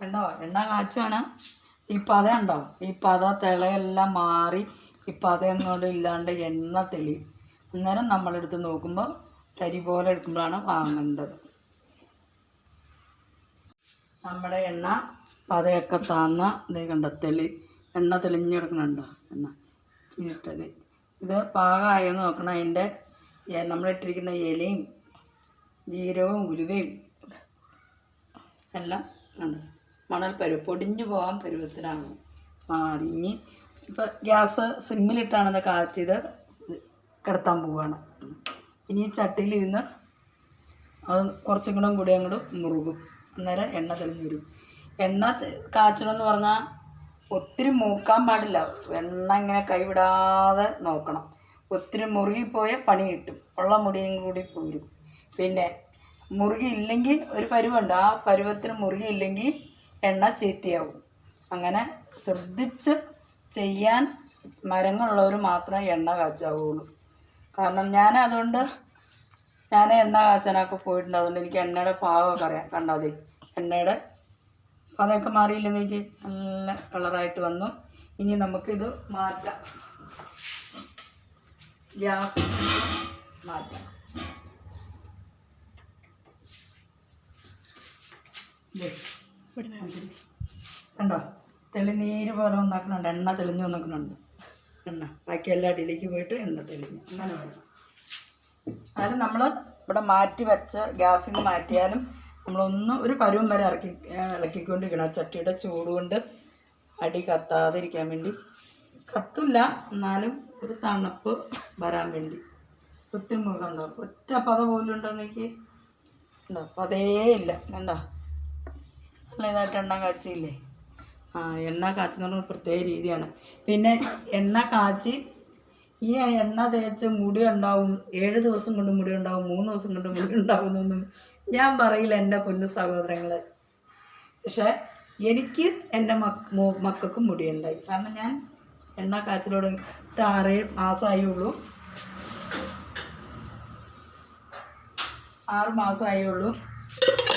കണ്ടോ? എണ്ണ കാച്ചുവാണ് ഈ പത ഉണ്ടോ ഈ പത തിളയെല്ലാം മാറി ഈ പത അങ്ങോട്ട് ഇല്ലാണ്ട് എണ്ണ തെളി. അന്നേരം നമ്മളെടുത്ത് നോക്കുമ്പോൾ തരി പോലെ എടുക്കുമ്പോഴാണ് വാങ്ങേണ്ടത്. നമ്മുടെ എണ്ണ പതയൊക്കെ താന്ന ഇത് കണ്ട തെളി. എണ്ണ തെളിഞ്ഞെടുക്കണുണ്ടോ എണ്ണ. ചീട്ടത് ഇത് പാകമായെന്ന് നോക്കണം. അതിന്റെ നമ്മളിട്ടിരിക്കുന്ന ഇലയും ജീരകവും ഉലുവയും എല്ലാം ഉണ്ട്. മണൽ പരുവ് പൊടിഞ്ഞു പോകാൻ പരുവത്തിലാണ് മാറിഞ്ഞ് ഇനി ഇപ്പം ഗ്യാസ് സിമ്മിലിട്ടാണ് ഇത് കാച്ചിയത് കിടത്താൻ പോവുകയാണ് ഇനി ചട്ടിയിലിരുന്ന് അത് കുറച്ചും കൂടെ കൂടി അങ്ങോട്ട് മുറുകും. അന്നേരം എണ്ണ തെളിഞ്ഞ് വരും. എണ്ണ കാച്ചണമെന്ന് പറഞ്ഞാൽ ഒത്തിരി മൂക്കാൻ പാടില്ല. എണ്ണ ഇങ്ങനെ കൈവിടാതെ നോക്കണം. ഒത്തിരി മുറുകിപ്പോയ പണി കിട്ടും. ഉള്ള മുടിയും കൂടി പോരും. പിന്നെ മുറുകിയില്ലെങ്കിൽ ഒരു പരുവുണ്ട്. ആ പരുവത്തിന് മുറുകിയില്ലെങ്കിൽ എണ്ണ ചീത്തയാവും. അങ്ങനെ ശ്രദ്ധിച്ച് ചെയ്യാൻ മരങ്ങളുള്ളവർ മാത്രമേ എണ്ണ കാച്ചാവുള്ളൂ. കാരണം ഞാൻ അതുകൊണ്ട് ഞാൻ എണ്ണ കാച്ചാനൊക്കെ പോയിട്ടുണ്ട്. അതുകൊണ്ട് എനിക്ക് എണ്ണയുടെ പാവമൊക്കെ അറിയാം. കണ്ടാതെ എണ്ണയുടെ അതൊക്കെ മാറിയില്ലെന്ന് നല്ല കളറായിട്ട് വന്നു. ഇനി നമുക്കിത് മാറ്റാം. ഗ്യാസ് മാറ്റാം കണ്ടോ? തെളിനീര് പോലെ ഒന്നാക്കുന്നുണ്ട് എണ്ണ തെളിഞ്ഞു വന്നിക്കുന്നുണ്ട്. എണ്ണ. ബാക്കി എല്ലാ അടിയിലേക്ക് പോയിട്ട് എണ്ണ തെളിഞ്ഞു. അങ്ങനെ വേണം. എന്നാലും നമ്മൾ ഇവിടെ മാറ്റി വെച്ച ഗ്യാസിൽ നിന്ന് മാറ്റിയാലും നമ്മളൊന്നും ഒരു പരുവം വരെ ഇറക്കി ഇളക്കിക്കൊണ്ടിരിക്കണം. ചട്ടിയുടെ ചൂട് കൊണ്ട് അടി കത്താതിരിക്കാൻ വേണ്ടി. കത്തില്ല എന്നാലും ഒരു തണുപ്പ് വരാൻ വേണ്ടി. ഒത്തിരി ഉണ്ടാവും ഒറ്റ പത പോലും ഉണ്ടോ എനിക്ക് ഉണ്ടോ? പതേ ഇല്ല. കണ്ടോ? നല്ല ഇതായിട്ട് എണ്ണ കാച്ചിയില്ലേ? ആ എണ്ണ കാച്ചെന്ന് പറഞ്ഞ ഒരു പ്രത്യേക രീതിയാണ്. പിന്നെ എണ്ണ കാച്ചി ഈ എണ്ണ തേച്ച് മുടി ഉണ്ടാവും. ഏഴ് ദിവസം കൊണ്ട് മുടി ഉണ്ടാവും. മൂന്ന് ദിവസം കൊണ്ട് മുടി ഉണ്ടാവും എന്നൊന്നും ഞാൻ പറയില്ല എന്റെ പൊന്നു സഹോദരങ്ങൾ പക്ഷേ എനിക്ക് എന്റെ മക്ക മക്കൾക്കും മുടിയുണ്ടായി. കാരണം ഞാൻ എണ്ണ കാച്ചിലോട് ആറ് മാസമായുള്ളൂ ആറ് മാസമായുള്ളൂ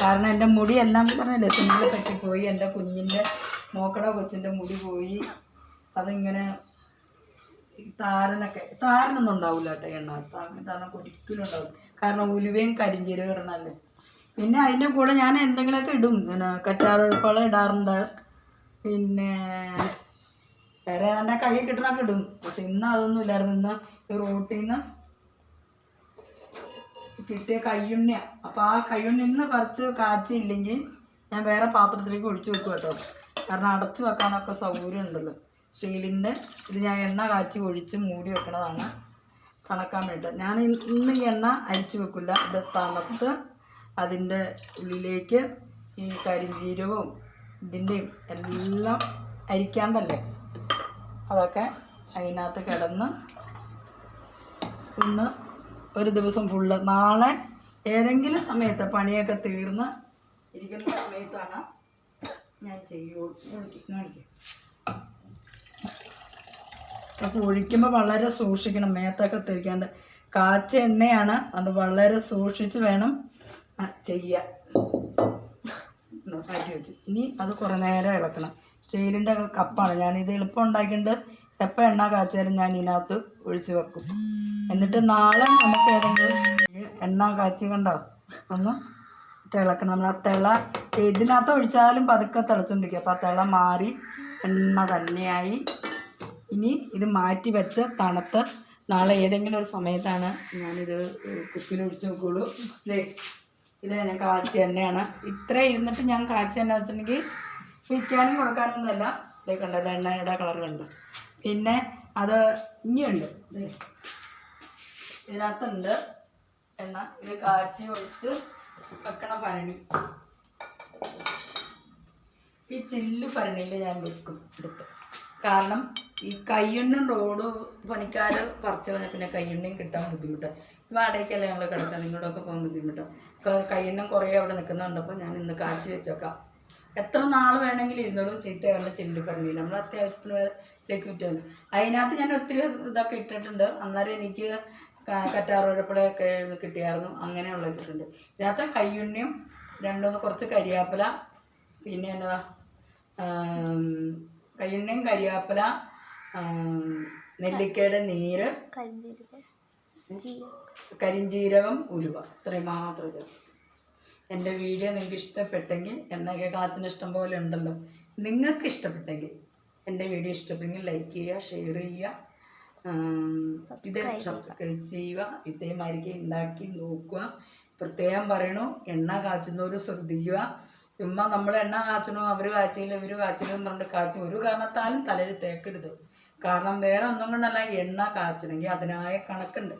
കാരണം എന്റെ മുടി എല്ലാം പറഞ്ഞില്ലേ സിമ്മിൽ പറ്റിപ്പോയി എന്റെ കുഞ്ഞിന്റെ മോക്കട കൊച്ചിന്റെ മുടി പോയി. അതിങ്ങനെ താരനൊക്കെ താരനൊന്നും ഉണ്ടാവില്ല കേട്ടോ എണ്ണ. താരനൊക്കെ ഒരിക്കലും ഉണ്ടാവില്ല. കാരണം ഉലുവയും കരിഞ്ചീരകം ഇടണല്ലേ പിന്നെ അതിന്റെ കൂടെ ഞാൻ എന്തെങ്കിലുമൊക്കെ ഇടും. പിന്നെ കറ്റാറുപ്പളം ഇടാറുണ്ട്. പിന്നെ വേറെ ഏതാണ്ട് കൈ കിട്ടണൊക്കെ ഇടും. പക്ഷെ ഇന്ന് അതൊന്നും ഇല്ലായിരുന്നു. ഇന്ന് റോട്ടിൽ നിന്ന് കിട്ടിയ കയ്യുണ്ണിയ അപ്പോൾ ആ കയ്യുണ്ണി ഇന്ന് പറിച്ച് കാച്ചില്ലെങ്കിൽ ഞാൻ വേറെ പാത്രത്തിലേക്ക് ഒഴിച്ചു വെക്കും കേട്ടോ. കാരണം അടച്ചു വെക്കാനൊക്കെ സൗകര്യം ഉണ്ടല്ലോ. സ്റ്റീലിന്റെ ഇത് ഞാൻ എണ്ണ കാച്ചി ഒഴിച്ച് മൂടി വെക്കണതാണ് തണക്കാൻ വേണ്ടിയിട്ട്. ഞാൻ ഇന്ന് ഈ എണ്ണ അരിച്ചു വെക്കില്ല. ഇത് തണുത്ത് അതിന്റെ ഉള്ളിലേക്ക് ഈ കരിഞ്ജീരകവും ഇതിന്റെയും എല്ലാം അരിക്കാണ്ടല്ലേ? അതൊക്കെ അതിനകത്ത് കിടന്ന് ഇന്ന് ഒരു ദിവസം ഫുള്ള് നാളെ ഏതെങ്കിലും സമയത്ത് പണിയൊക്കെ തീർന്ന് ഇരിക്കുന്ന സമയത്താണ് ഞാൻ ചെയ്യുള്ളൂ. അപ്പോൾ ഒഴിക്കുമ്പോൾ വളരെ സൂക്ഷിക്കണം. മേത്തൊക്കെ തിരിക്കാണ്ട് കാച്ച എണ്ണയാണ്. അത് വളരെ സൂക്ഷിച്ച് വേണം ചെയ്യാൻ. മാറ്റി വെച്ച്. ഇനി അത് കുറേ നേരം ഇളക്കണം. സ്റ്റീലിന്റെ കപ്പാണ്. ഞാനിത് എളുപ്പം ഉണ്ടാക്കിയിട്ട് എപ്പോൾ എണ്ണ കാച്ചാലും ഞാൻ ഇതിനകത്ത് ഒഴിച്ച് വെക്കും. എന്നിട്ട് നാളെ നമുക്ക് ഏതെങ്കിലും എണ്ണ കാച്ചി കണ്ടോ? ഒന്ന് തിളക്കണം. നമ്മൾ ആ തിള ഇതിനകത്ത് ഒഴിച്ചാലും പതുക്കെ തിളച്ചുകൊണ്ടിരിക്കും അപ്പോൾ ആ തിള മാറി എണ്ണ തന്നെയായി. ഇനി ഇത് മാറ്റി വെച്ച് തണുത്ത് നാളെ ഏതെങ്കിലും ഒരു സമയത്താണ് ഞാനിത് കുക്കിൽ ഒഴിച്ച് നോക്കുള്ളൂ ദേ ഇത് ഞാൻ കാച്ചിയ എണ്ണയാണ്. ഇത്ര ഇരുന്നിട്ട് ഞാൻ കാച്ചിയ എണ്ണ വെച്ചിട്ടുണ്ടെങ്കിൽ വിൽക്കാനും കൊടുക്കാനൊന്നുമല്ല. ഇതേ കണ്ടത് എണ്ണയുടെ കളർ കണ്ടു. പിന്നെ അത് ഇനിയുണ്ട്. ഇതിനകത്തുണ്ട് എണ്ണ. ഇത് കാച്ചി ഒഴിച്ച് വെക്കണ ഭരണി. ഈ ചില്ല് ഭരണിയിൽ ഞാൻ വെക്കും എടുത്ത്. കാരണം ഈ കയ്യുണ്ണും റോഡ് പണിക്കാർ പറിച്ചു കളഞ്ഞാൽ പിന്നെ കയ്യുണ്ണയും കിട്ടാൻ ബുദ്ധിമുട്ടാണ് വാടകയ്ക്കല്ല ഞങ്ങൾ കിടക്കാൻ നിങ്ങളോടൊക്കെ പോകാൻ ബുദ്ധിമുട്ടാണ് ഇപ്പോൾ കയ്യുണ്ണം കുറേ അവിടെ നിൽക്കുന്നുണ്ട്. അപ്പോൾ ഞാൻ ഇന്ന് കാച്ചി വെച്ചേക്കാം. എത്ര നാൾ വേണമെങ്കിലും ഇരുന്നോളും ചീത്ത കണ്ട ചില്ല് പറഞ്ഞില്ല. നമ്മൾ അത്യാവശ്യത്തിന് വരെ വിറ്റു അതിനകത്ത് ഞാൻ ഒത്തിരി ഇതൊക്കെ ഇട്ടിട്ടുണ്ട്. അന്നേരം എനിക്ക് കറ്റാറുഴപ്പിളയൊക്കെ കിട്ടിയായിരുന്നു. അങ്ങനെയുള്ള ഇട്ടിട്ടുണ്ട്. ഇതിനകത്ത് കയ്യുണ്ണിയും രണ്ടൊന്ന് കുറച്ച് കരിയാപ്പില പിന്നെ എന്നതാ കയ്യുണ്ണിയും കരിയാപ്പില നെല്ലിക്കയുടെ നീര് കരിഞ്ജീരകം ഉലുവ. ഇത്രയും മാത്രം ചേർത്ത്. എന്റെ വീഡിയോ നിങ്ങൾക്ക് ഇഷ്ടപ്പെട്ടെങ്കിൽ എന്നൊക്കെ കാച്ചിന് ഇഷ്ടം പോലെ ഉണ്ടല്ലോ. നിങ്ങൾക്ക് ഇഷ്ടപ്പെട്ടെങ്കിൽ എന്റെ വീഡിയോ ഇഷ്ടപ്പെട്ടെങ്കിൽ ലൈക്ക് ചെയ്യുക ഷെയർ ചെയ്യുക ഇതേ സബ്സ്ക്രൈബ് ചെയ്യുക. ഇതേമാതിരിക്ക് ഉണ്ടാക്കി നോക്കുക. പ്രത്യേകം പറയണു എണ്ണ കാച്ചുന്നവർ ശ്രദ്ധിക്കുക. ചുമ്മാ നമ്മൾ എണ്ണ കാച്ചണോ അവർ കാച്ചില്ല ഇവർ കാച്ചില്ല എന്ന് പറഞ്ഞിട്ട് കാച്ചി ഒരു കാരണത്താലും തലയിൽ തേക്കരുത്. കാരണം വേറെ ഒന്നും കൊണ്ടല്ല എണ്ണ കാച്ചണമെങ്കിൽ അതിനായ കണക്കുണ്ട്.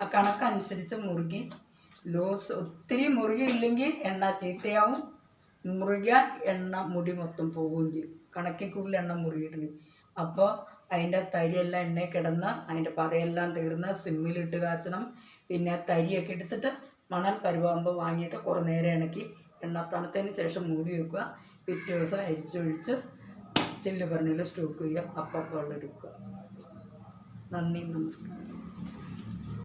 ആ കണക്കനുസരിച്ച് മുറുകി ലോസ് ഒത്തിരി മുറുകിയില്ലെങ്കിൽ എണ്ണ ചീത്തയാവും. മുറുകിയാൽ എണ്ണ മുടി മൊത്തം പോവുകയും ചെയ്യും. കണക്കിൽ കൂടുതൽ എണ്ണ മുറുകിയിട്ടുണ്ട് അപ്പോൾ അതിന്റെ തരിയെല്ലാം എണ്ണയിൽ കിടന്ന് അതിന്റെ പതയെല്ലാം തീർന്ന് സിമ്മിലിട്ട് കാച്ചണം. പിന്നെ തരിയൊക്കെ എടുത്തിട്ട് മണൽ പരുവാകുമ്പോൾ വാങ്ങിയിട്ട് കുറേ നേരം ഇണക്കി എണ്ണ തണുത്തതിന് ശേഷം മൂടി വെക്കുക. പിറ്റേ ദിവസം അരിച്ചൊഴിച്ച് ചില്ല് പറഞ്ഞിൽ സ്റ്റോക്ക് ചെയ്യുക. അപ്പം വെള്ളം എടുക്കുക നന്ദി നമസ്കാരം.